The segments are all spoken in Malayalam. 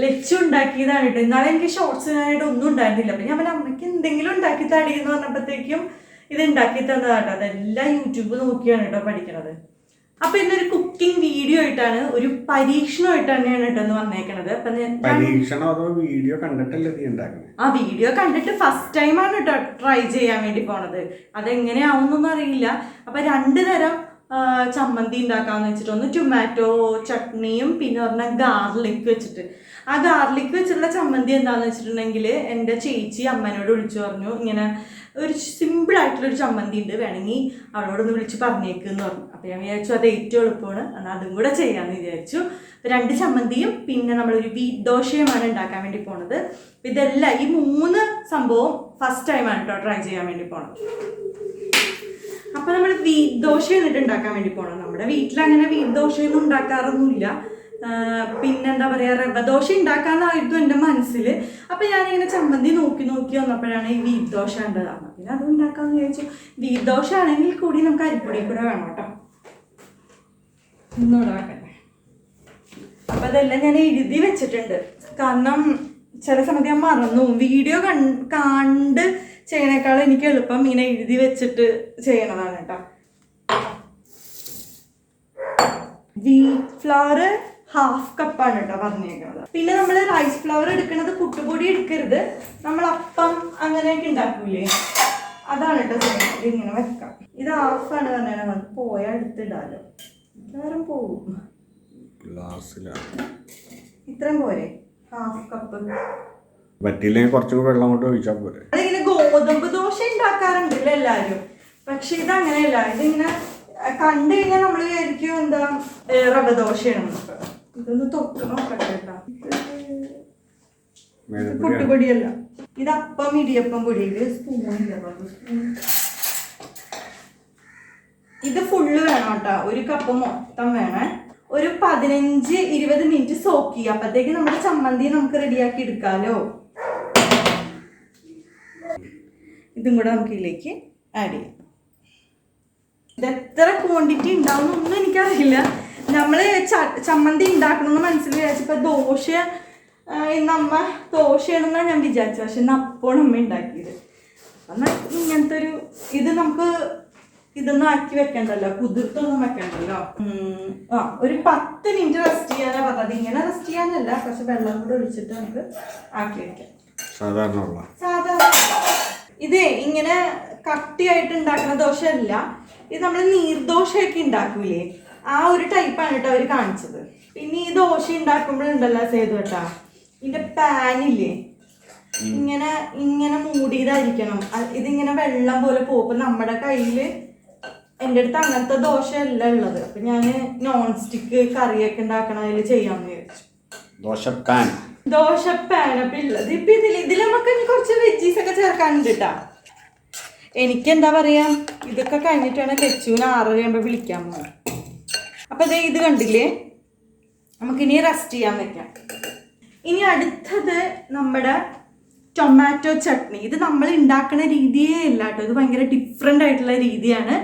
ലച്ചു ഉണ്ടാക്കിയതാണ് കേട്ടോ. എന്നാലും എനിക്ക് ഷോർട്സിനായിട്ട് ഒന്നും ഉണ്ടായിരുന്നില്ല. അപ്പൊ ഞാൻ പറഞ്ഞ അമ്മയ്ക്ക് എന്തെങ്കിലും ഉണ്ടാക്കി തടിയെന്ന് പറഞ്ഞപ്പോഴത്തേക്കും ഇത് ഉണ്ടാക്കി തന്നതാണ് അതെല്ലാം യൂട്യൂബ് നോക്കിയാണ് കേട്ടോ പഠിക്കണത്. അപ്പൊ ഇന്നൊരു കുക്കിംഗ് വീഡിയോ ആയിട്ടാണ് ഒരു പരീക്ഷണമായിട്ടാണ് ഞാൻ കേട്ടോ എന്ന് പറഞ്ഞേക്കണത് അപ്പൊ ഞാൻ- പരീക്ഷണം അതോ വീഡിയോ കണ്ടിട്ടല്ലേ ആ വീഡിയോ കണ്ടിട്ട് ഫസ്റ്റ് ടൈമാണ് കേട്ടോ ട്രൈ ചെയ്യാൻ വേണ്ടി പോണത്. അതെങ്ങനെയാവുന്നൊന്നും അറിയില്ല. അപ്പൊ രണ്ടു തരം ചമ്മന്തി ഉണ്ടാക്കാമെന്ന് വെച്ചിട്ട് ഒന്ന് ടൊമാറ്റോ ചട്നിയും പിന്നെ പറഞ്ഞ ഗാർലിക് വെച്ചിട്ട്. ആ ഗാർലിക് വെച്ചിട്ടുള്ള ചമ്മന്തി എന്താണെന്ന് വെച്ചിട്ടുണ്ടെങ്കിൽ എന്റെ ചേച്ചി അമ്മനോട് വിളിച്ചു പറഞ്ഞു ഇങ്ങനെ ഒരു ഒരു ചമ്മന്തി ഉണ്ട് വേണമെങ്കിൽ അവളോടൊന്ന് വിളിച്ച് പറഞ്ഞേക്കെന്ന് പറഞ്ഞു. അപ്പോൾ ഞാൻ വിചാരിച്ചു അത് ഏറ്റവും എളുപ്പമാണ് എന്നാൽ അതും കൂടെ ചെയ്യാമെന്ന് വിചാരിച്ചു. രണ്ട് ചമ്മന്തിയും പിന്നെ നമ്മളൊരു വീറ്റ് ദോശയുമാണ് ഉണ്ടാക്കാൻ വേണ്ടി പോണത്. ഇതെല്ലാം ഈ മൂന്ന് സംഭവം ഫസ്റ്റ് ടൈമാണ് കേട്ടോ ട്രൈ ചെയ്യാൻ വേണ്ടി പോണത്. അപ്പൊ നമ്മൾ വീറ്റ് ദോശ എന്നിട്ട് ഉണ്ടാക്കാൻ വേണ്ടി പോകണം നമ്മുടെ വീട്ടിൽ അങ്ങനെ വീറ്റ് ദോശയൊന്നും ഉണ്ടാക്കാറൊന്നുമില്ല. പിന്നെന്താ പറയാ റവ ദോശ ഉണ്ടാക്കാന്നായിരുന്നു എന്റെ മനസ്സിൽ അപ്പൊ ഞാനിങ്ങനെ ചമ്മന്തി നോക്കി നോക്കി വന്നപ്പോഴാണ് ഈ വീറ്റ് ദോശ ഉണ്ടതാണ് പിന്നെ അത് ഉണ്ടാക്കാന്ന് വിചാരിച്ചു. വീറ്റ് ദോശ ആണെങ്കിൽ കൂടി നമുക്ക് അരിപ്പൊടി കൂടെ വേണം കേട്ടോ. അപ്പൊ അതെല്ലാം ഞാൻ എഴുതി വെച്ചിട്ടുണ്ട്. കാരണം ചില സമയത്ത് ഞാൻ മറന്നു വീഡിയോ കണ് കണ്ട് ചെയ്യണേക്കാൾ എനിക്ക് എളുപ്പം ഇങ്ങനെ എഴുതി വെച്ചിട്ട് ചെയ്യണതാണ് കേട്ടോ. വീറ്റ് ഫ്ലവർ ഹാഫ് കപ്പാണ് കേട്ടോ പറഞ്ഞേക്കുന്നത് പിന്നെ നമ്മൾ റൈസ് ഫ്ലവർ എടുക്കുന്നത് പുട്ടുപൊടി എടുക്കരുത്. നമ്മൾ അപ്പം അങ്ങനെയൊക്കെ ഉണ്ടാക്കൂലേ? അതാണ് കേട്ടോ ഇത് ഇങ്ങനെ വെക്കാം. ഇത് ഹാഫാണ് പറഞ്ഞത് പോയാൽ എടുത്തിടാലോ. വേറെ പോകും ഗ്ലാസ്സിലാണ് ഇത്രയും പോരെ? ഹാഫ് കപ്പ് പറ്റിയില്ലെങ്കിൽ കുറച്ചുകൂടി വെള്ളം കൊണ്ട് ഒഴിച്ചാൽ പോരെ. അതിങ്ങനെ ഗോതമ്പ് ദോശ ഉണ്ടാക്കാറുണ്ടല്ലോ എല്ലാരും? പക്ഷെ ഇത് അങ്ങനെയല്ല ഇതിങ്ങനെ കണ്ടു കഴിഞ്ഞാൽ നമ്മൾ വിചാരിക്കും എന്താ റവ ദോശയാണ് ഇതൊന്ന് തൊട്ട് നോക്കട്ടെ കേട്ടോ. പുട്ടുപൊടിയല്ല. ഇത് അപ്പം ഇടിയപ്പം പൊടി. ഇത് സ്പൂണില്ല സ്പൂൺ. ഇത് ഫുള്ള് വേണം കേട്ടോ. ഒരു കപ്പ് മൊത്തം വേണേ. ഒരു പതിനഞ്ച് ഇരുപത് മിനിറ്റ് സോക്ക് ചെയ്യുക അപ്പത്തേക്ക് നമ്മുടെ ചമ്മന്തി നമുക്ക് റെഡിയാക്കി എടുക്കാലോ. ഇതും കൂടെ നമുക്ക് ഇതിലേക്ക് ആഡ് ചെയ്യാം. ഇത് എത്ര ക്വാണ്ടിറ്റി ഉണ്ടാവുന്നൊന്നും എനിക്കറിയില്ല. നമ്മൾ ചമ്മന്തി ഉണ്ടാക്കണമെന്ന് മനസ്സിൽ വിചാരിച്ചപ്പോൾ ദോശ അമ്മ ദോശയാണെന്നാണ് ഞാൻ വിചാരിച്ചത്. പക്ഷെ ഇന്ന് അപ്പോഴാണ് അമ്മ ഉണ്ടാക്കിയത്. എന്നാൽ ഇങ്ങനത്തെ ഒരു ഇത് നമുക്ക് ഇതൊന്നും ആക്കി വെക്കണ്ടല്ലോ. കുതിർത്തൊന്നും വെക്കണ്ടല്ലോ. ആ ഒരു പത്ത് മിനിറ്റ് റെസ്റ്റ് ചെയ്യാനാ പറഞ്ഞത്. ഇങ്ങനെ റെസ്റ്റ് ചെയ്യാനല്ല. പക്ഷെ വെള്ളം കൂടെ ഒഴിച്ചിട്ട് നമുക്ക് ആക്കി വെക്കാം. സാധാരണ സാധാരണ ഇതേ ഇങ്ങനെ കട്ടിയായിട്ട് ഉണ്ടാക്കുന്ന ദോശയല്ല. ഇത് നമ്മൾ നീർദോശയൊക്കെ ഉണ്ടാക്കൂലേ? ആ ഒരു ടൈപ്പാണ് കേട്ടോ അവർ കാണിച്ചത്. പിന്നെ ഈ ദോശ ഉണ്ടാക്കുമ്പോഴുണ്ടല്ലോ സേതു കേട്ടാ ഇതിന്റെ പാനില്ലേ ഇങ്ങനെ ഇങ്ങനെ മൂടിയതായിരിക്കണം. ഇതിങ്ങനെ വെള്ളം പോലെ പോകും. നമ്മുടെ കയ്യിൽ എന്റെ അടുത്ത് അങ്ങനത്തെ ദോശയല്ല ഉള്ളത്. അപ്പൊ ഞാൻ നോൺ സ്റ്റിക്ക് കറിയൊക്കെ ഉണ്ടാക്കണതിൽ ചെയ്യാമെന്ന് വിചാരിച്ചു. ദോശപ്പാൻ ദോശ പാനപ്പ് ഉള്ളത് ഇതിൽ ഇതിൽ നമുക്ക് കുറച്ച് വെജീസ് ഒക്കെ ചേർക്കാനുണ്ട് കേട്ടാ എനിക്ക് എന്താ പറയാ? ഇതൊക്കെ കഴിഞ്ഞിട്ടാണ് ലച്ചുവിന് ആറര ആകുമ്പോൾ വിളിക്കാൻ പോകുന്നത് അപ്പൊ ദേ ഇത് കണ്ടില്ലേ? നമുക്കിനി റെസ്റ്റ് ചെയ്യാൻ വെക്കാം. ഇനി അടുത്തത് നമ്മുടെ ടൊമാറ്റോ ചട്നി. ഇത് നമ്മൾ ഉണ്ടാക്കുന്ന രീതിയേ അല്ല കേട്ടോ ഇത് ഭയങ്കര ഡിഫറെന്റ് ആയിട്ടുള്ള രീതിയാണ്.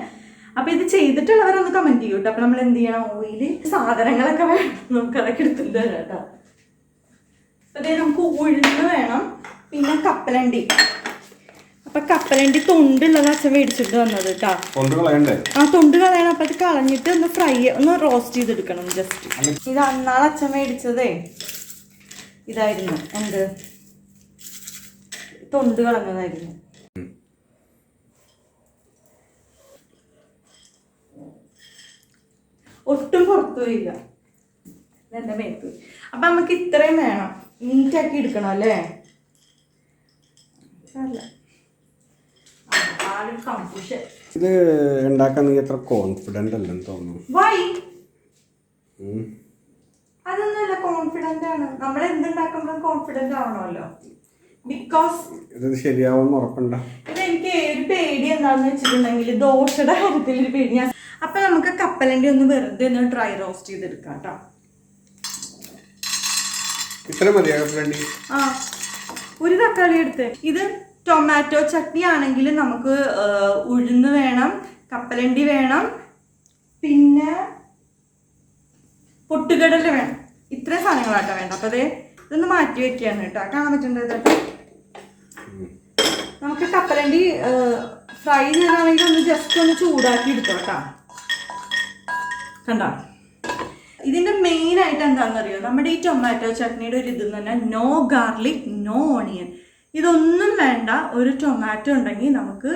അപ്പോൾ ഇത് ചെയ്തിട്ടുള്ളവരൊന്ന് കമന്റ് ചെയ്യൂ കേട്ടോ അപ്പോൾ നമ്മൾ എന്ത് ചെയ്യണം? ഓയിൽ സാധനങ്ങളൊക്കെ വേണം. നമുക്ക് അതൊക്കെ എടുത്തിട്ട് തരാം കേട്ടോ അതേ നമുക്ക് ഉഴുന്ന് വേണം പിന്നെ കപ്പലണ്ടി. അപ്പൊ കപ്പലണ്ടി തൊണ്ടുള്ളത് അച്ഛൻ മേടിച്ചിട്ട് വന്നത് കേട്ടോ ആ തൊണ്ട് കളയണം. അപ്പൊ അത് കളഞ്ഞിട്ട് ഒന്ന് ഫ്രൈ ഒന്ന് റോസ്റ്റ് ചെയ്തെടുക്കണം ജസ്റ്റ് ഇത് അന്നാളെ അച്ഛൻ മേടിച്ചതേ. ഇതായിരുന്നു. എന്ത്? തൊണ്ട് കളഞ്ഞതായിരുന്നു. ഒട്ടും പുറത്തു പോയില്ല എന്റെ മേത്ത്. അപ്പൊ നമുക്ക് ഇത്രയും വേണം. നീറ്റാക്കി എടുക്കണം അല്ലേ? ഇത് ഉണ്ടാക്കാൻ നീ അത്ര കോൺഫിഡന്റ് അല്ലെന്ന് തോന്നുന്നു. അതൊന്നുമല്ല കോൺഫിഡന്റ് ആണ്. നമ്മൾ എന്തുണ്ടാക്കുമ്പോഴും കോൺഫിഡന്റ് ആവണമല്ലോ. ബിക്കോസ് ഇത് ശരിയാവും ഉറപ്പുണ്ട? ഇത് എനിക്ക് ഒരു പേടി എന്താണെന്ന് വെച്ചിട്ടുണ്ടെങ്കിൽ ദോശയുടെ കാര്യത്തിൽ ഒരു പേടി ഞാൻ അപ്പൊ നമുക്ക് കപ്പലണ്ടി ഒന്ന് വെറുതെ ഒന്ന് ഡ്രൈ റോസ്റ്റ് ചെയ്തെടുക്കാം കേട്ടോ. ഇത്ര മതിയാകും വേണ്ടി ആ. ഒരു തക്കാളി എടുത്ത്. ഇത് ടൊമാറ്റോ ചട്നി ആണെങ്കിൽ നമുക്ക് ഉഴുന്ന് വേണം കപ്പലണ്ടി വേണം പിന്നെ പൊട്ടുകടല വേണം. ഇത്രയും സാധനങ്ങളാട്ടോ വേണ്ട അപ്പോൾ അതേ ഇതൊന്ന് മാറ്റി വെക്കുകയാണ് കേട്ടോ. കാണാൻ പറ്റുന്നത് നമുക്ക് കപ്പലണ്ടി ഫ്രൈ ചെയ്യാനാണെങ്കിൽ ഒന്ന് ജസ്റ്റ് ഒന്ന് ചൂടാക്കി എടുത്തോ കേട്ടോ കണ്ടോ? ഇതിന്റെ മെയിൻ ആയിട്ട് എന്താണെന്നറിയോ നമ്മുടെ ഈ ടൊമാറ്റോ ചട്നിയുടെ ഒരു ഇത് തന്നെ നോ ഗാർലിക് നോ ഓണിയൻ ഇതൊന്നും വേണ്ട. ഒരു ടൊമാറ്റോ ഉണ്ടെങ്കിൽ നമുക്ക്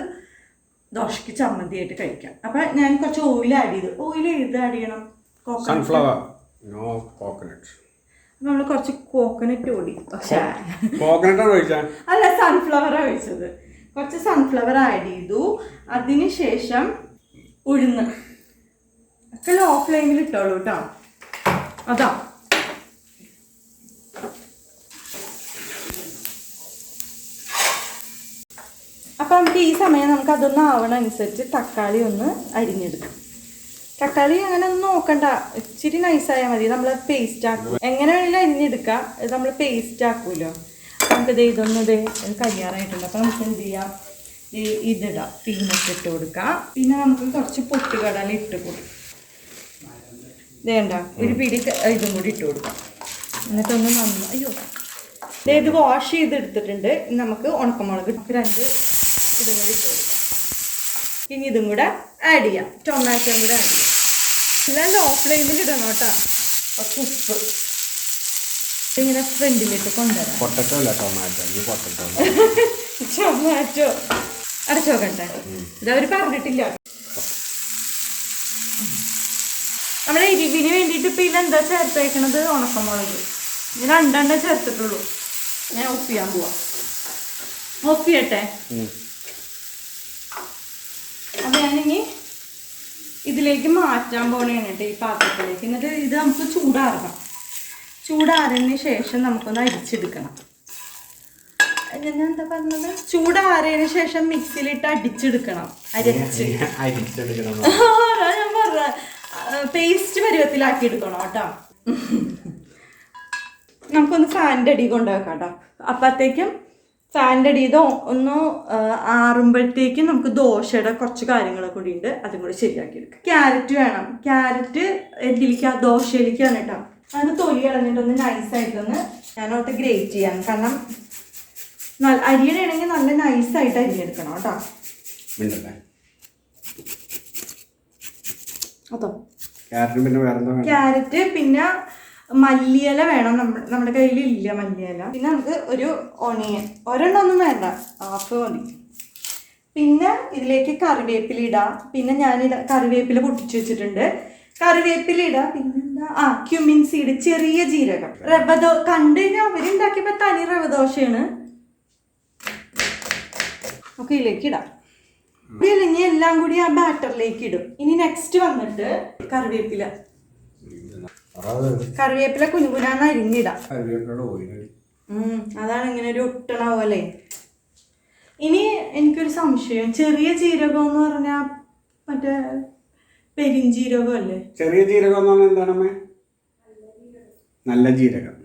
ദോശയ്ക്ക് ചമ്മന്തിയായിട്ട് കഴിക്കാം. അപ്പൊ ഞാൻ കുറച്ച് ഓയിൽ ആഡ് ചെയ്തു. ഓയിൽ ഇത് ആഡ് ചെയ്യണം? കോക്കനട്ട് സൺഫ്ലവർ നോ കോക്കനട്ട് നമ്മൾ കുറച്ച് കോക്കനട്ട് ഓടി ഒഴിച്ചാൽ അല്ല സൺഫ്ലവർ ഒഴിച്ചത്. കുറച്ച് സൺഫ്ലവർ ആഡ് ചെയ്തു. അതിനുശേഷം ഉഴുന്ന്. ഒക്കെ ലോ ഫ്ലെയിമിൽ ഇട്ടോളൂ കേട്ടോ അതാ. അപ്പൊ നമുക്ക് ഈ സമയം നമുക്ക് അതൊന്ന് ആവണ അനുസരിച്ച് തക്കാളി ഒന്ന് അരിഞ്ഞെടുക്കാം. തക്കാളി അങ്ങനെ ഒന്നും നോക്കണ്ട. ഇച്ചിരി നൈസായാൽ മതി. നമ്മൾ പേസ്റ്റ് ആക്കും. എങ്ങനെ വേണമെങ്കിലും അരിഞ്ഞെടുക്കാം. നമ്മൾ പേസ്റ്റ് ആക്കുമല്ലോ നമുക്ക് ഇത് ഇതൊന്ന് ഇത് കഴിയാറായിട്ടുണ്ട് അപ്പം നമുക്ക് എന്ത് ചെയ്യാം? ഇതിടാം. പീനട്ട് ഇട്ട് കൊടുക്കാം. പിന്നെ നമുക്ക് കുറച്ച് പൊട്ടുകടല ഇട്ട് കൊടുക്കാം. വേണ്ട ഒരു പിടി ഇതും കൂടി ഇട്ട് കൊടുക്കാം. എന്നിട്ടൊന്ന് നന്ന അയ്യോ. ഇത് വാഷ് ചെയ്തെടുത്തിട്ടുണ്ട്. നമുക്ക് ഉണക്കമുളക് രണ്ട് ഇതും കൂടി ഇട്ട് കൊടുക്കാം. ഇനി ഇതും കൂടെ ആഡ് ചെയ്യാം. ടൊമാറ്റോയും കൂടെ ആഡ് ചെയ്യാം. എല്ലാം ലോ ഫ്ലെയിമിൽ ഇടണം കേട്ടോ കുറച്ച് ഉപ്പ് ഇങ്ങനെ ഫ്രണ്ടിലിട്ട് കൊണ്ടുവരാം. പൊട്ടറ്റോ അല്ല ടൊമാറ്റോ ഈ പൊട്ടറ്റോ ടൊമാറ്റോ അടച്ചു നോക്കട്ടെ ഇതവർ പറഞ്ഞിട്ടില്ല. നമ്മുടെ എരിവിന് വേണ്ടിയിട്ട് ഇപ്പം ഇതിലെന്താ ചേർത്തേക്കണത്? ഉണക്കമുളക്. ഇത് രണ്ടെണ്ണം ചേർത്തിട്ടുള്ളൂ. ഞാൻ ഓഫ് ചെയ്യാൻ പോവാം. ഓഫ് ചെയ്യട്ടെ? അപ്പം ഞാനിനി ഇതിലേക്ക് മാറ്റാൻ പോണേണ് കേട്ടോ ഈ പാത്രത്തിലേക്ക്. എന്നിട്ട് ഇത് നമുക്ക് ചൂടാറണം. ചൂടാറിന് ശേഷം നമുക്കൊന്ന് അരിച്ചെടുക്കണം. ഞാൻ എന്താ പറഞ്ഞത്? ചൂടാറിയതിന് ശേഷം മിക്സിയിലിട്ട് അടിച്ചെടുക്കണം. അരച്ച്. ഞാൻ പറഞ്ഞ പേസ്റ്റ് പരുവത്തിലാക്കി എടുക്കണം കേട്ടോ. നമുക്കൊന്ന് ഫാനിന്റെ അടി കൊണ്ടുവെക്കാം കേട്ടോ. അപ്പോഴത്തേക്കും ഫാനിന്റെ അടി ഇത് ഒന്ന് ആറുമ്പോഴത്തേക്കും നമുക്ക് ദോശയുടെ കുറച്ച് കാര്യങ്ങൾ കൂടി ഉണ്ട്. അതും കൂടി ശരിയാക്കി എടുക്കാം. ക്യാരറ്റ് വേണം. ക്യാരറ്റ് എന്തിലേക്കാ ദോശയിലേക്കാണ് കേട്ടോ. അത് തൊലി കളഞ്ഞിട്ടൊന്ന് നൈസായിട്ടൊന്ന് ഞാനോട്ട് ഗ്രേറ്റ് ചെയ്യാം. കാരണം അരിയണയാണെങ്കിൽ നല്ല നൈസായിട്ട് അരിഞ്ഞെടുക്കണം കേട്ടോ. അതോ? ക്യാരറ്റും പിന്നെ വേറെന്താ ക്യാരറ്റ് പിന്നെ മല്ലിയില വേണം. നമ്മുടെ നമ്മുടെ കയ്യിൽ ഇല്ല മല്ലിയില. പിന്നെ നമുക്ക് ഒരു ഒണിയൻ ഒരെണ്ണം ഒന്നും വേണ്ട. ഹാഫ് മതി. പിന്നെ ഇതിലേക്ക് കറിവേപ്പില ഇടാം. പിന്നെ ഞാനിട കറിവേപ്പില പൊട്ടിച്ചു വെച്ചിട്ടുണ്ട്. കറിവേപ്പില ഇടാം. പിന്നെന്താ? ആ ക്യുമിൻ സീഡ് ചെറിയ ജീരകം. റവദോ കണ്ടു കഴിഞ്ഞാൽ അവരുണ്ടാക്കിയപ്പോൾ തനി റവദോശയാണ്. ഒക്കെ ഇതിലേക്ക് ഇടാം. എല്ലാം കൂടി ആ ബാറ്ററിലേക്ക് ഇടും. ഇനി നെക്സ്റ്റ് വന്നിട്ട് കറിവേപ്പില. കറിവേപ്പില കുനുകുനാന്ന് അരിഞ്ഞിടാം. അതാണ് ഇങ്ങനെ ഒരു ഒട്ടണ പോലെ ഇനി എനിക്കൊരു സംശയം. ചെറിയ ജീരകം എന്ന് പറഞ്ഞാൽ മറ്റേ പെരിഞ്ജീരകം അല്ലേ? ചെറിയ ജീരകം എന്ന് പറഞ്ഞാൽ എന്താണമ്മേ നല്ല ജീരകം.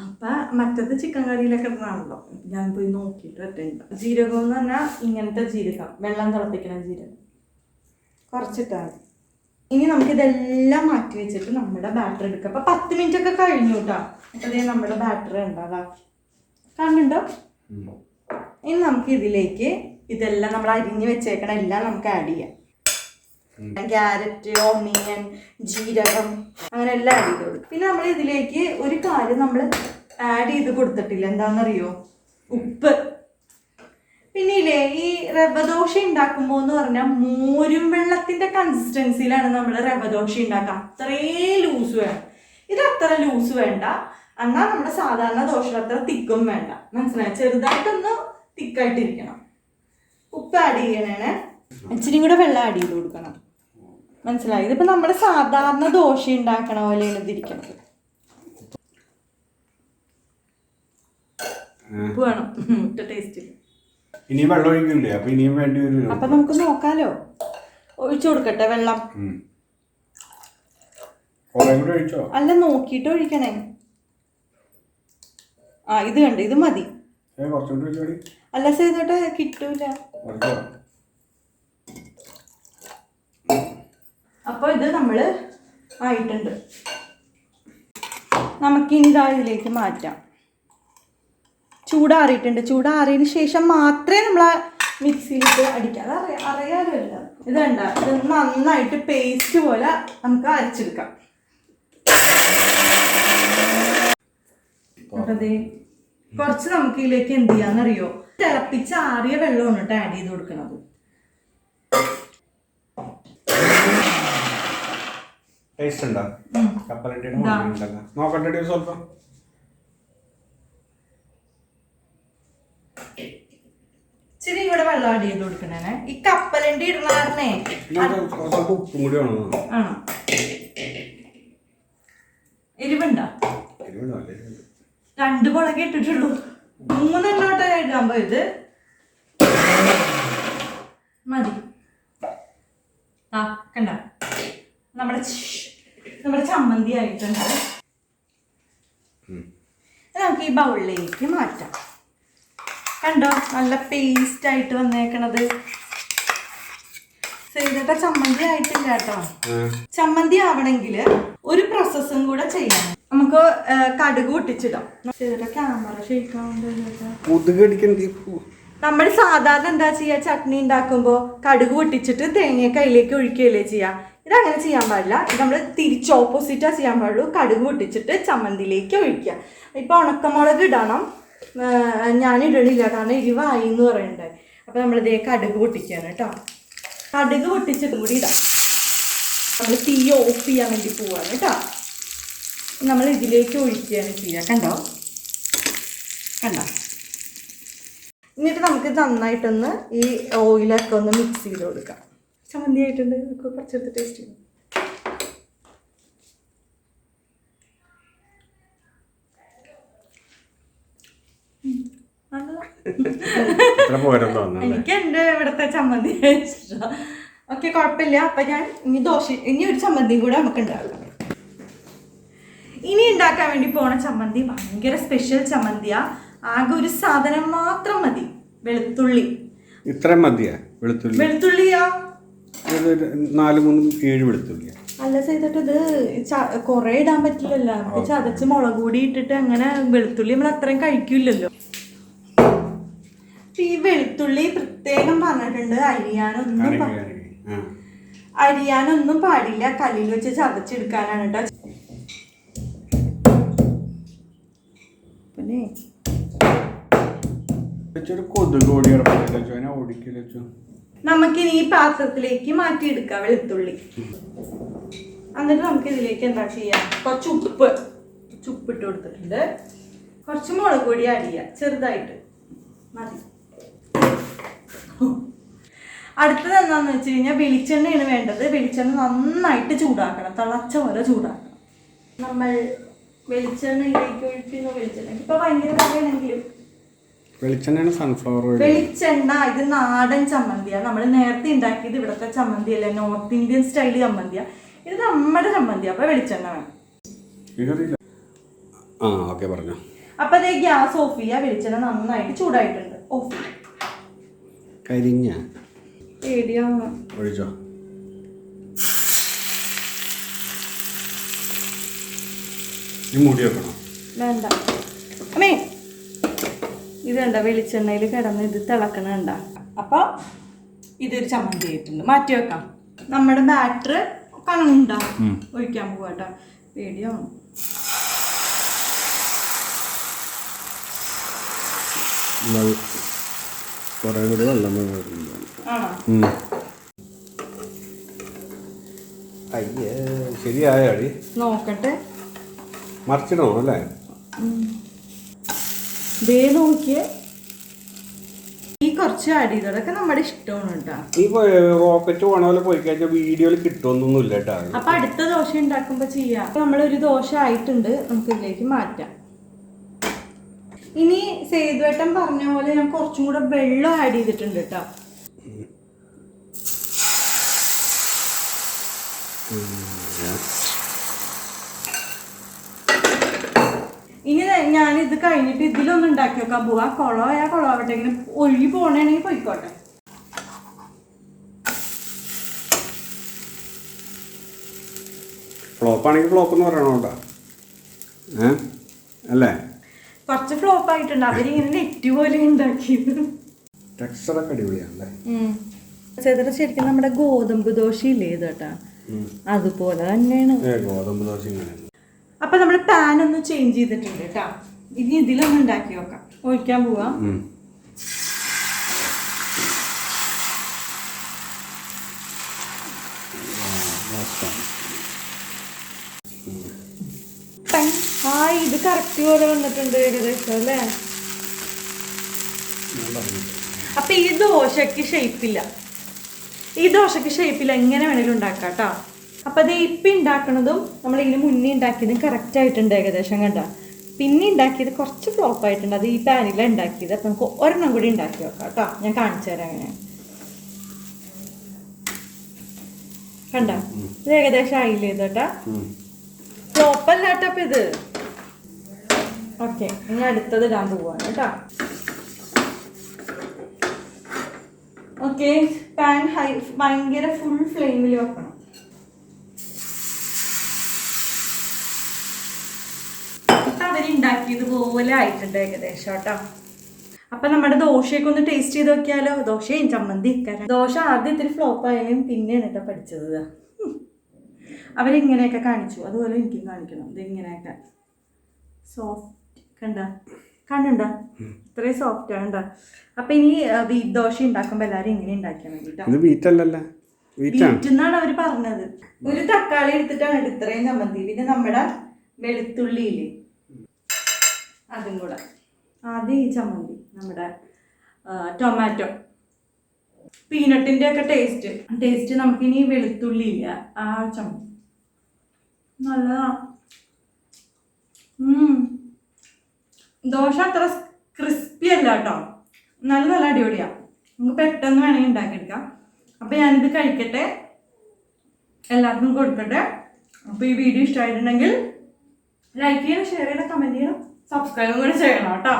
അപ്പൊ മറ്റത് ചിക്കൻ കറിയിലൊക്കെ ഇടുന്നതാണല്ലോ ഞാൻ പോയി നോക്കിയിട്ട് പറ്റുന്നുണ്ട് ജീരകം എന്ന് പറഞ്ഞാൽ ഇങ്ങനത്തെ ജീരകം വെള്ളം തിളപ്പിക്കണ ജീരകം. കുറച്ചിട്ടാൽ മതി. ഇനി നമുക്കിതെല്ലാം മാറ്റി വെച്ചിട്ട് നമ്മുടെ ബാറ്ററി എടുക്കാം. അപ്പൊ പത്ത് മിനിറ്റ് ഒക്കെ കഴിഞ്ഞു കേട്ടോ അതേ നമ്മുടെ ബാറ്ററി ഉണ്ടാകാക്കി കണ്ടുണ്ടോ? ഇനി നമുക്ക് ഇതിലേക്ക് ഇതെല്ലാം നമ്മൾ അരിഞ്ഞ് വെച്ചേക്കണ എല്ലാം നമുക്ക് ആഡ് ചെയ്യാം. ക്യാരറ്റ് ഓണിയൻ ജീരകം അങ്ങനെ എല്ലാം ആഡ് ചെയ്ത് കൊടുക്കും പിന്നെ നമ്മൾ ഇതിലേക്ക് ഒരു കാര്യം നമ്മൾ ആഡ് ചെയ്ത് കൊടുത്തിട്ടില്ല. എന്താണെന്നറിയോ ഉപ്പ്. പിന്നെ ഇല്ലേ ഈ റവദോശ ഉണ്ടാക്കുമ്പോൾ എന്ന് പറഞ്ഞാൽ മോരും വെള്ളത്തിന്റെ കൺസിസ്റ്റൻസിയിലാണ് നമ്മൾ റവദോശ ഉണ്ടാക്കുക. അത്രേ ലൂസ് വേണം. ഇത് അത്ര ലൂസ് വേണ്ട. എന്നാൽ നമ്മുടെ സാധാരണ ദോശ അത്ര തിക്കും വേണ്ട. മനസ്സിലായി? ചെറുതായിട്ടൊന്ന് തിക്കായിട്ടിരിക്കണം. ഉപ്പ് ആഡ് ചെയ്യണേ ഇച്ചിരി കൂടെ വെള്ളം ആഡ് ചെയ്ത് കൊടുക്കണം. മനസ്സിലായി. ഇതിപ്പോ നമ്മുടെ സാധാരണ ദോശ ഉണ്ടാക്കണ പോലെയാണ് ഇതിരിക്കണത്. ഉപ്പ് വേണം. മുട്ട ടേസ്റ്റ് ഇനിയും വെള്ളം ഒഴിക്കില്ലേ? അപ്പൊ ഇനിയും വേണ്ടി വരും അപ്പൊ നമുക്ക് നോക്കാലോ. ഒഴിച്ചു കൊടുക്കട്ടെ വെള്ളം. അല്ല നോക്കിട്ട് ഒഴിക്കണേ. ആ ഇത് കണ്ട് ഇത് മതി. അല്ല ചെയ്തോട്ടെ കിട്ടൂല കുറച്ചോ അപ്പൊ ഇത് നമ്മൾ ആയിട്ടുണ്ട്. നമുക്കിനി ഇതാ ഇതിലേക്ക് മാറ്റാം. ചൂടാറിയിട്ടുണ്ട്. ചൂടാറിയതിന് ശേഷം മാത്രമേ നമ്മൾ മിക്സിയിലിട്ട് അടിക്കാം അത് അറിയാം. അറിയാമല്ലോ ഇത് കണ്ട? ഇത് നന്നായിട്ട് പേസ്റ്റ് പോലെ നമുക്ക് അരച്ചെടുക്കാം. കുറച്ച് നമുക്ക് ഇതിലേക്ക് എന്ത് ചെയ്യാന്നറിയോ? തിളപ്പിച്ച് ആറിയ വെള്ളമാണ് കേട്ടോ ആഡ് ചെയ്ത് കൊടുക്കണത്. ടേസ്റ്റ് ഉണ്ടോ? കപ്പലണ്ടി ഉണ്ടല്ലോ നോക്കട്ടെ സ്വല്പം. ഇച്ചിരി വെള്ളം ആഡ് ചെയ്ത് കൊടുക്കണേ ഈ കപ്പലണ്ടി ഇടുന്ന കാരണേ നമുക്ക് സ്വല്പം ഉപ്പും കൂടി വേണം ആണോ? എരിവുണ്ടോ? എരിവുണ്ടോ? അല്ലേ? എരിവുണ്ട്. രണ്ട് മുളക് ഇട്ടിട്ടുള്ളൂ. മൂന്നെണ്ണോട്ടെ ഇടാൻ പോയത്. മതി. ആ കണ്ട? നമ്മുടെ നമ്മുടെ ചമ്മന്തി ആയിട്ടുണ്ട് നമുക്ക് ഈ ബൗളിലേക്ക് മാറ്റാം. കണ്ടോ? നല്ല പേസ്റ്റ് ആയിട്ട് വന്നേക്കണത്. ചെയ്തിട്ട് ചമ്മന്തി ആയിട്ടില്ല കേട്ടോ. ചമ്മന്തി ആവണമെങ്കിൽ ഒരു പ്രോസസ്സും കൂടെ ചെയ്യണം നമുക്ക് കടുക് പൊട്ടിച്ചിടാം. ചെയ്തിട്ട് ക്യാമറ കൊതുകടിക്കണ്ടി നമ്മൾ സാധാരണ എന്താ ചെയ്യുക ചട്നി ഉണ്ടാക്കുമ്പോൾ കടുക് പൊട്ടിച്ചിട്ട് തേങ്ങ കയ്യിലേക്ക് ഒഴിക്കുകയല്ലേ ചെയ്യുക ഇതങ്ങനെ ചെയ്യാൻ പാടില്ല. നമ്മൾ തിരിച്ച് ഓപ്പോസിറ്റാ ചെയ്യാൻ പാടുള്ളൂ. കടുക് പൊട്ടിച്ചിട്ട് ചമ്മന്തിയിലേക്ക് ഒഴിക്കുക. ഇപ്പോൾ ഉണക്കമുളക് ഇടണം. ഞാൻ ഇടണില്ല. കാരണം എരിവായി എന്ന് പറയണ്ടേ. അപ്പോൾ നമ്മളിതേ കടുക് പൊട്ടിക്കുകയാണ് കേട്ടോ. കടുക് പൊട്ടിച്ചിട്ടും കൂടി ഇടാം. നമ്മൾ തീ ഓഫ് ചെയ്യാൻ വേണ്ടി പോവാണ് കേട്ടോ. നമ്മൾ ഇതിലേക്ക് ഒഴിക്കുകയാണ് ചെയ്യുക. കണ്ടോ? കണ്ടോ? എന്നിട്ട് നമുക്ക് നന്നായിട്ടൊന്ന് ഈ ഓയിലൊക്കെ ഒന്ന് മിക്സ് ചെയ്ത് കൊടുക്കാം. ചമ്മന്തി ആയിട്ടുണ്ട് നമുക്ക് കുറച്ചെടുത്ത് ടേസ്റ്റ് ചെയ്യും. എനിക്ക് എന്റെ ഇവിടുത്തെ ചമ്മന്തി ഇഷ്ടം. ഓക്കെ കുഴപ്പമില്ല. അപ്പം ഞാൻ ഇനി ദോശ ഇനി ഒരു ചമ്മന്തിയും കൂടെ നമുക്ക് ഉണ്ടാക്കാം ഇനി ഉണ്ടാക്കാൻ വേണ്ടി പോണ ചമ്മന്തി ഭയങ്കര സ്പെഷ്യൽ ചമ്മന്തിയാ. ആകെ ഒരു സാധനം മാത്രം മതി. വെളുത്തുള്ളി. ഇത്രയും മതിയാ? വെളുത്തുള്ളി? വെളുത്തുള്ളിയോ? ഒരു നാല് മൂന്ന് ഏഴ് അല്ല ചെയ്തിട്ട് ഇത് കൊറേ ഇടാൻ പറ്റില്ലല്ലോ. ചതച്ച് മുളക് പൊടി ഇട്ടിട്ട് അങ്ങനെ വെളുത്തുള്ളി നമ്മൾ അത്രയും കഴിക്കില്ലല്ലോ. ഈ വെളുത്തുള്ളി പ്രത്യേകം പറഞ്ഞിട്ടുണ്ട്. അരിയാനൊന്നും അരിയാനൊന്നും പാടില്ല. കല്ലിൽ വെച്ച് ചതച്ചെടുക്കാനാണ് കേട്ടോ. പിന്നെ കൊതുക് ഓടി അതിനെ ഓടിക്കില്ല വെച്ചു നമുക്കിനി ഈ പാത്രത്തിലേക്ക് മാറ്റിയെടുക്കാം വെളുത്തുള്ളി. എന്നിട്ട് നമുക്ക് ഇതിലേക്ക് എന്താ ചെയ്യാം? കുറച്ച് ഉപ്പ്. ഉപ്പ് ഇട്ട് കൊടുത്തിട്ടുണ്ട്. കുറച്ച് മുളക് പൊടി ആഡ് ചെറുതായിട്ട്. മതി. അടുത്തത് എന്താന്ന് വെച്ച് കഴിഞ്ഞാൽ വെളിച്ചെണ്ണയാണ് വേണ്ടത്. വെളിച്ചെണ്ണ നന്നായിട്ട് ചൂടാക്കണം. തിളച്ച പോലെ ചൂടാക്കണം. നമ്മൾ വെളിച്ചെണ്ണയിലേക്ക് ഒഴിക്കുന്ന വെളിച്ചെണ്ണ. ഇപ്പൊ ഭയങ്കര വിലയാണെങ്കിലും വെളിച്ചെണ്ണയാണ് സൺഫ്ലവർ ഓയിൽ വെളിച്ചെണ്ണ ഇത് നാടൻ ചമ്മന്തിയാണ് നമ്മൾ നേരത്തെ ഉണ്ടാക്കിയത് ഇവിടുത്തെ ചമ്മന്തിയല്ല നോർത്ത് ഇന്ത്യൻ സ്റ്റൈൽ ചമ്മന്തിയാ. ഇത് നമ്മുടെ ചമ്മന്തി അപ്പൊ വെളിച്ചെണ്ണ വേണം. ആ ഓക്കെ പറഞ്ഞു. അപ്പൊ അതേ ഗ്യാസ് ഓഫ് ചെയ്യാ വെളിച്ചെണ്ണ നന്നായിട്ട് ചൂടായിട്ടുണ്ട്. ഓഫ് കരിഞ്ഞ. ഒഴിച്ചോ. മുടി വെക്കണം? വേണ്ട. അമ്മേ ഇത് കണ്ട? വെളിച്ചെണ്ണയിൽ കിടന്ന് ഇത് തിളക്കണുണ്ട. അപ്പൊ ഇതൊരു ചമ്മന്തി ആയിട്ടുണ്ട്. മാറ്റി വെക്കാം. നമ്മുടെ ബാറ്റർ കണുണ്ട? ഒഴിക്കാൻ പോവാട്ടോ പേടിയോ കുറേ കൂടി വെള്ളം ശരിയായാടി നോക്കട്ടെ. മറിച്ചിടണോ അല്ലേ? ദേ നോക്കിയേ. ഈ കുറച്ച് ആഡ് ചെയ്തതൊക്കെ നമ്മുടെ ഇഷ്ടമാണ് കേട്ടോ. ഈ റോക്കറ്റ് പോണ പോലെ പോയി കഴിഞ്ഞാൽ വീഡിയോയിൽ കിട്ടുമെന്നൊന്നുമില്ല കേട്ടോ. അപ്പൊ അടുത്ത ദോശ ഉണ്ടാക്കുമ്പോ ചെയ്യാം. നമ്മളൊരു ദോശ ആയിട്ടുണ്ട്. നമുക്ക് ഇതിലേക്ക് മാറ്റാം. ഇനി സേതുവേട്ടൻ പറഞ്ഞ പോലെ ഞാൻ കുറച്ചും കൂടെ വെള്ളം ആഡ് ചെയ്തിട്ടുണ്ട് കേട്ടോ. ഇനി ഞാൻ ഇത് കഴിഞ്ഞിട്ട് ഇതിലൊന്നും ഉണ്ടാക്കി വെക്കാൻ പോവാ. കുളമായാ കുളമാവട്ടെ ഇങ്ങനെ ഒഴുകി പോകണമെങ്കിൽ പോയിക്കോട്ടെ. ഫ്ലോപ്പ് ആണെങ്കിൽ ഫ്ലോപ്പ് എന്ന് പറയണോണ്ടാ ഏ? അല്ലേ? കുറച്ച് ഫ്ലോപ്പ് ആയിട്ടുണ്ട്. അവരിങ്ങനെ നെറ്റ് പോലെ ഉണ്ടാക്കിയത്. ടെക്സ്ചറൊക്കെ അടിപൊളിയാണല്ലേ? ചെതറ ശരിക്കും നമ്മുടെ ഗോതമ്പ് ദോശ ഇല്ലേ ഇത് കേട്ടാ? അതുപോലെ തന്നെയാണ്. ഗോതമ്പ് ദോശ ഇങ്ങനെ അപ്പൊ നമ്മൾ പാൻ ഒന്ന് ചേഞ്ച് ചെയ്തിട്ടുണ്ട് കേട്ടോ ഇനി ഇതിലൊന്ന് ഉണ്ടാക്കി നോക്കാം. ഒഴിക്കാൻ പോവാം. ഹായ് ഇത് കറക്റ്റ് പോലെ വന്നിട്ടുണ്ട് ഏകദേശം അല്ലേ. അപ്പൊ ഈ ദോശക്ക് ഷേപ്പില്ല ഈ ദോശക്ക് ഷേപ്പില്ല എങ്ങനെ വേണേലും ഉണ്ടാക്കാം കേട്ടോ അപ്പൊ അത് ഇപ്പം ഉണ്ടാക്കണതും നമ്മളിതിന് മുന്നേ ഉണ്ടാക്കിയതും കറക്റ്റ് ആയിട്ടുണ്ട് ഏകദേശം കണ്ട. പിന്നെ ഉണ്ടാക്കിയത് കുറച്ച് ഫ്ലോപ്പ് ആയിട്ടുണ്ട്. അത് ഈ പാനിലാണ് ഉണ്ടാക്കിയത് അപ്പം നമുക്ക് ഒരെണ്ണം കൂടി ഉണ്ടാക്കി വെക്കാം കേട്ടോ. ഞാൻ കാണിച്ചു തരാം അങ്ങനെ. കണ്ട? ഇത് ഏകദേശം ആയില്ലേ ഇത് കേട്ടാ? ഉം. ഫ്ലോപ്പ് അല്ല കേട്ടോ ഇത്? ഓക്കെ ഇനി അടുത്തത് ഇടാൻ പോവാണ് കേട്ടോ. ഓക്കെ പാൻ ഹൈ ഭയങ്കര ഫുൾ ഫ്ലെയിമിൽ വെക്കണം. അവരുണ്ടാക്കിയത് ഉണ്ടാക്കിയതുപോലെ ആയിട്ടുണ്ട് ഏകദേശം കേട്ടോ. അപ്പൊ നമ്മുടെ ദോശയൊക്കെ ഒന്ന് ടേസ്റ്റ് ചെയ്ത് നോക്കിയാലോ? ദോശയും ചമ്മന്തി കാരണം ദോശ ആദ്യം ഇത്തിരി ഫ്ലോപ്പ് ആയാലും പിന്നെയാണ് കേട്ടോ പഠിച്ചത്. അവരിങ്ങനെയൊക്കെ കാണിച്ചു. അതുപോലെ എനിക്കും കാണിക്കണം. ഇതിങ്ങനെയൊക്കെ. ഇങ്ങനെയൊക്കെ സോഫ്റ്റ് കണ്ട കണ്ടുണ്ട ഇത്രയും സോഫ്റ്റ് ആണ് അപ്പൊ ഇനി വീറ്റ് ദോശ ഉണ്ടാക്കുമ്പോൾ എല്ലാവരും ഇങ്ങനെ ഉണ്ടാക്കിയാൽ വേണ്ടിട്ടാ ഇത് വീറ്റല്ലല്ലേ വീറ്റാണ് വീറ്റ് എന്നാണ് അവർ പറഞ്ഞത്. ഒരു തക്കാളി എടുത്തിട്ടാണ് കേട്ടോ ഇത്രയും ചമ്മന്തി. പിന്നെ നമ്മുടെ വെളുത്തുള്ളിയില്ലേ അതും കൂടെ. ആദ്യം ഈ ചമ്മന്തി നമ്മുടെ ടൊമാറ്റോ പീനട്ടിന്റെ ഒക്കെ ടേസ്റ്റ് ടേസ്റ്റ് നമുക്കിനി വെളുത്തുള്ളി ഇല്ല. ആ ചമ്മന്തി. നല്ലതാ. ദോശ അത്ര ക്രിസ്പി അല്ല കേട്ടോ. നല്ല നല്ല അടിപൊളിയാണ് നമുക്ക് പെട്ടെന്ന് വേണമെങ്കിൽ ഉണ്ടാക്കിയെടുക്കാം. അപ്പം ഞാനിത് കഴിക്കട്ടെ. എല്ലാവർക്കും കൊടുക്കട്ടെ. അപ്പോൾ ഈ വീഡിയോ ഇഷ്ടമായിട്ടുണ്ടെങ്കിൽ ലൈക്ക് ചെയ്യണം ഷെയർ ചെയ്യണം കമന്റ് ചെയ്യണം. സബ്സ്ക്രൈബും കൂടെ ചെയ്യണം കേട്ടോ.